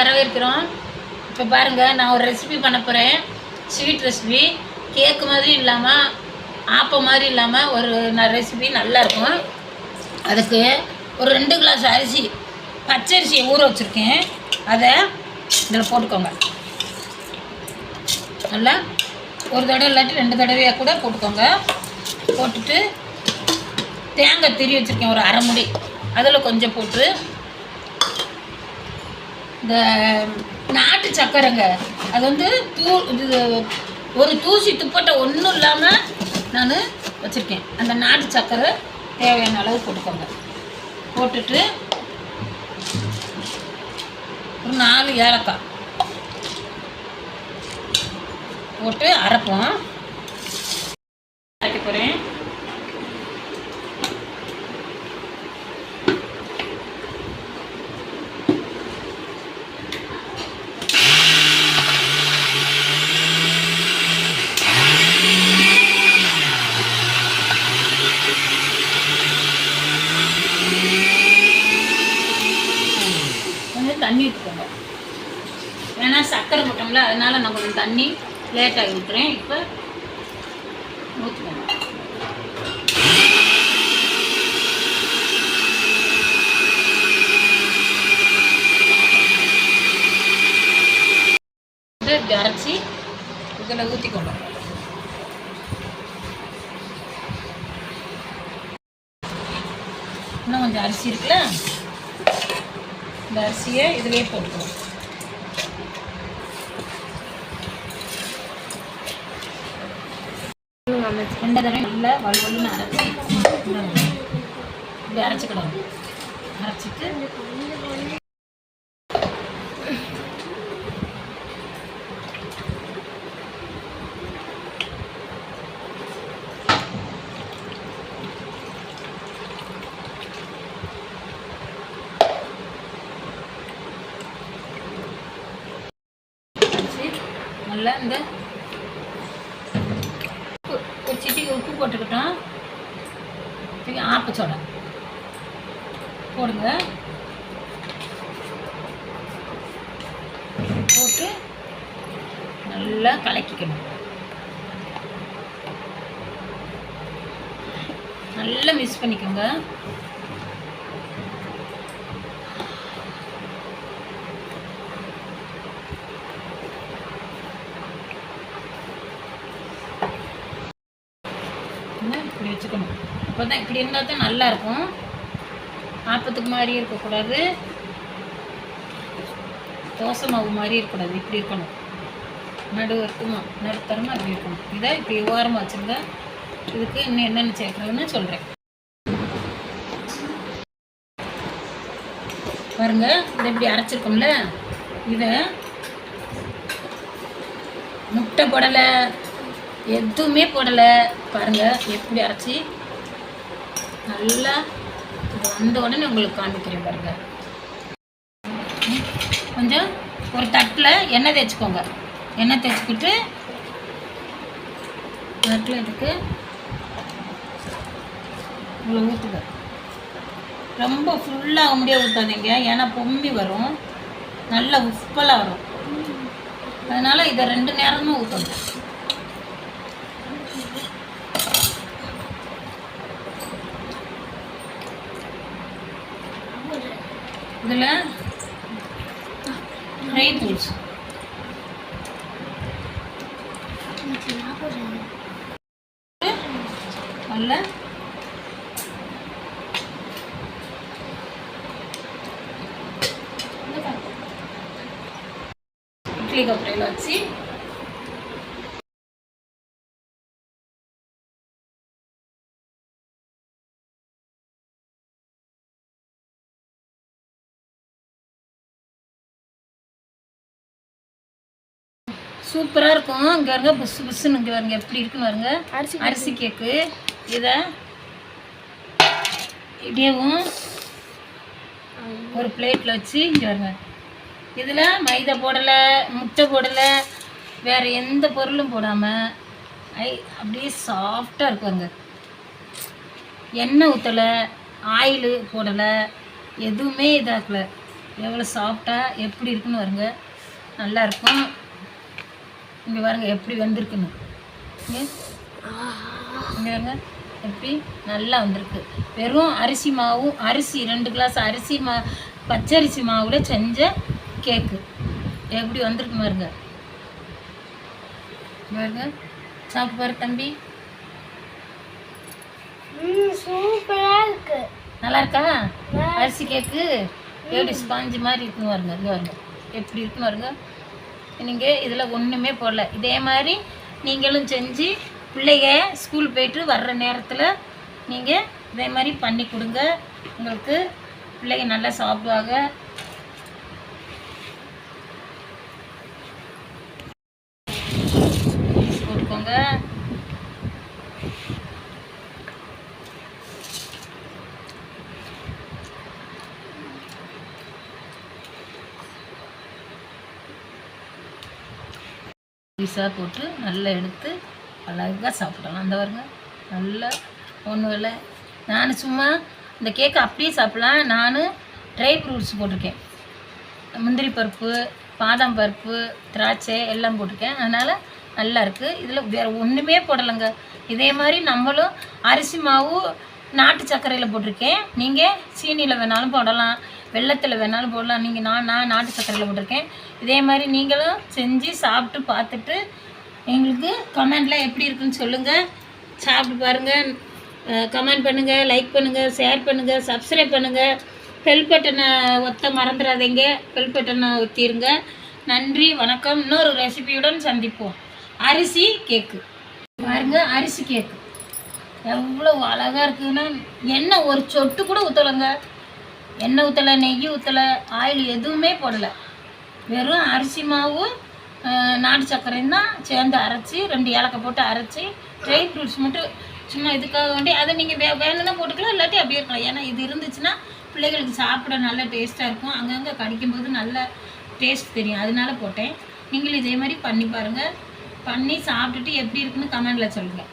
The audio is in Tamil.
வரவேற்கிறோம். இப்போ பாருங்கள் நான் ஒரு ரெசிபி பண்ண போகிறேன் ஸ்வீட் ரெசிபி கேக்கு மாதிரி இல்லாமல் ஆப்பம் மாதிரி இல்லாமல் ஒரு நான் ரெசிபி நல்லாயிருக்கும் அதுக்கு ஒரு ரெண்டு கிளாஸ் அரிசி பச்சரிசியை ஊற வச்சுருக்கேன். அதை இதில் போட்டுக்கோங்க. நல்லா ஒரு தடவை இல்லாட்டி ரெண்டு தடவையாக கூட போட்டுக்கோங்க. போட்டுட்டு தேங்காய் திரி வச்சுருக்கேன் ஒரு அரை முடி. அதில் கொஞ்சம் போட்டு இந்த நாட்டு சக்கரைங்க. அது வந்து தூ இது ஒரு தூசி துப்பட்டை ஒன்றும் இல்லாமல் நான் வச்சுருக்கேன். அந்த நாட்டு சக்கரை தேவையான அளவு போட்டுக்கோங்க. போட்டுட்டு ஒரு நாலு ஏலக்காய் போட்டு அரைப்போம் அரைக்க போகிறேன் வந்து தண்ணி ஊற்றிக்கோங்க ஏன்னா சக்கரை போட்டோம்ல அதனால நான் கொஞ்சம் தண்ணி லேட்டாகி ஊற்றுறேன் இப்போ ஊற்றிக்கோங்க இதை அரைச்சி இதில் ஊற்றிக்கோங்க இன்னும் கொஞ்சம் அரிசி இருக்குல்ல? இந்த அரிசியை இதுலேயே போட்டுக்கணும். ரெண்டு தடவை நல்லா வலுவலுன்னு அரைச்சி இப்படி அரைச்சிக்கிடணும் அரைச்சிட்டு அரைச்சி நல்லா இந்த உப்பு ஒரு சிட்டிக்கு உப்பு போட்டுக்கிட்டோம். இது ஆப்பச்சோடா போடுங்க. போட்டு நல்லா கலக்கிக்கணும். நல்லா மிக்ஸ் பண்ணிக்கோங்க. அப்போ தான் இப்படி இருந்தால் தான் நல்லா இருக்கும். ஆப்பத்துக்கு மாதிரி இருக்கக்கூடாது. தோசை மாவு மாதிரி இருக்கக்கூடாது. இப்படி இருக்கணும். நடு இருக்குமா? நடுத்தரமாக இப்படி இருக்கணும். இதை இப்படி ஓரமாக வச்சுருங்க இதுக்கு இன்னும் என்னென்ன சேர்க்குறதுன்னு சொல்கிறேன் பாருங்க இதை இப்படி அரைச்சிருக்கோம்ல. இதை முட்டை போடலை எதுவுமே போடலை. பாருங்கள் எப்படி அரைச்சி நல்லா இது வந்த உடனே உங்களுக்கு காமிக்கிறேன் பாருங்க. கொஞ்சம் ஒரு தட்டில் எண்ணெய் தேய்ச்சிக்கோங்க. எண்ணெய் தேய்ச்சிக்கிட்டு தட்டில் இதுக்கு இவ்வளோ ஊற்றுங்க ரொம்ப ஃபுல்லாக முடியாது ஊற்றாதீங்க ஏன்னா பொம்மி வரும். நல்லா உப்பலாக வரும். அதனால் இதை ரெண்டு நேரமும் ஊற்றணும் இதில் ட்ரை ஃப்ரூட்ஸ் நல்ல இட்லி கப்பரையில் வச்சு சூப்பராக இருக்கும். இங்கே இருங்க புஸ் புஸ்ஸுன்னு இங்கே வருங்க எப்படி இருக்குன்னு வருங்க அரிசி அரிசி கேக்கு. இதை இடியவும் ஒரு பிளேட்டில் வச்சு இங்கே வருங்க இதில் மைதா போடலை முட்டை போடலை வேறு எந்த பொருளும் போடாமல் ஐ அப்படியே சாஃப்டாக இருக்குங்க எண்ணெய் ஊற்றலை ஆயில் போடலை எதுவுமே இதாக்கல. எவ்வளோ சாஃப்டாக எப்படி இருக்குன்னு வருங்க நல்லா இருக்கும். இங்கே பாருங்க எப்படி வந்திருக்குன்னு. இங்கே பாருங்க எப்படி நல்லா வந்திருக்கு. வெறும் அரிசி மாவும் அரிசி ரெண்டு கிளாஸ் அரிசி மா பச்சரிசி மாவுல செஞ்ச கேக்கு எப்படி வந்திருக்கு பாருங்க. பாருங்க சாப்பிட்டு பாரு தம்பி. சூப்பரா இருக்கு. நல்லா இருக்கா? அரிசி கேக்கு எப்படி ஸ்பாஞ்சு மாதிரி இருக்குன்னு பாருங்க இங்கே பாருங்க. எப்படி இருக்குன்னு பாருங்க. நீங்கள் இதில் ஒன்றுமே போடல. இதே மாதிரி நீங்களும் செஞ்சு பிள்ளைங்க ஸ்கூல் போயிட்டு வர்ற நேரத்தில் நீங்கள் இதே மாதிரி பண்ணி கொடுங்க. உங்களுக்கு பிள்ளைங்க நல்லா சாப்பிடுவாங்க போட்டுக்கோங்க பீஸாக போட்டு நல்லா எடுத்து அழகாக சாப்பிடலாம். அந்த வருங்க நல்லா ஒன்றும் இல்லை. நான் சும்மா இந்த கேக்கை அப்படியே சாப்பிட்லாம் நான் ட்ரை ஃப்ரூட்ஸ் போட்டிருக்கேன். முந்திரி பருப்பு பாதாம் பருப்பு திராட்சை எல்லாம் போட்டிருக்கேன். அதனால் நல்லா இருக்குது இதில் வேறு ஒன்றுமே போடலைங்க. இதே மாதிரி நம்மளும் அரிசி மாவு நாட்டு சர்க்கரையில் போட்டிருக்கேன். நீங்கள் சீனியில் வேணாலும் போடலாம். வெள்ளத்தில் வேணாலும் போடலாம். நீங்கள் நான் நான் நாட்டு சக்கரையில் போட்டிருக்கேன். இதே மாதிரி நீங்களும் செஞ்சு சாப்பிட்டு பார்த்துட்டு எங்களுக்கு கமெண்ட்லாம் எப்படி இருக்குன்னு சொல்லுங்கள் சாப்பிட்டு பாருங்கள் கமெண்ட் பண்ணுங்கள் லைக் பண்ணுங்கள் ஷேர் பண்ணுங்கள் சப்ஸ்கிரைப் பண்ணுங்கள் பெல் பட்டனை ஒத்த மறந்துடாதீங்க. பெல் பட்டனை ஒத்திருங்க. நன்றி வணக்கம். இன்னொரு ரெசிபியுடன் சந்திப்போம். அரிசி கேக்கு. பாருங்க அரிசி கேக்கு. எவ்வளோ அழகாக இருக்குதுன்னா எண்ணெய் ஒரு சொட்டு கூட ஊற்றலைங்க எண்ணெய் ஊற்றலை நெய் ஊற்றலை ஆயில் எதுவுமே போடலை. வெறும் அரிசி மாவு நாட்டு சர்க்கரையும் தான் சேர்ந்து அரைச்சி ரெண்டு ஏலக்காய் போட்டு அரைச்சி ட்ரை ஃப்ரூட்ஸ் மட்டும் சும்மா இதுக்காக வேண்டி அதை நீங்கள் வே வேணும்னா போட்டுக்கலாம் இல்லாட்டி அப்படியே இருக்கலாம். ஏன்னா இது இருந்துச்சுன்னா பிள்ளைகளுக்கு சாப்பிட நல்ல டேஸ்ட்டாக இருக்கும். அங்கங்கே கடிக்கும்போது நல்ல டேஸ்ட் தெரியும். அதனால போட்டேன். நீங்களும் இதே மாதிரி பண்ணி பாருங்கள் பண்ணி சாப்பிட்டுட்டு எப்படி இருக்குன்னு கமெண்டில் சொல்லுங்கள்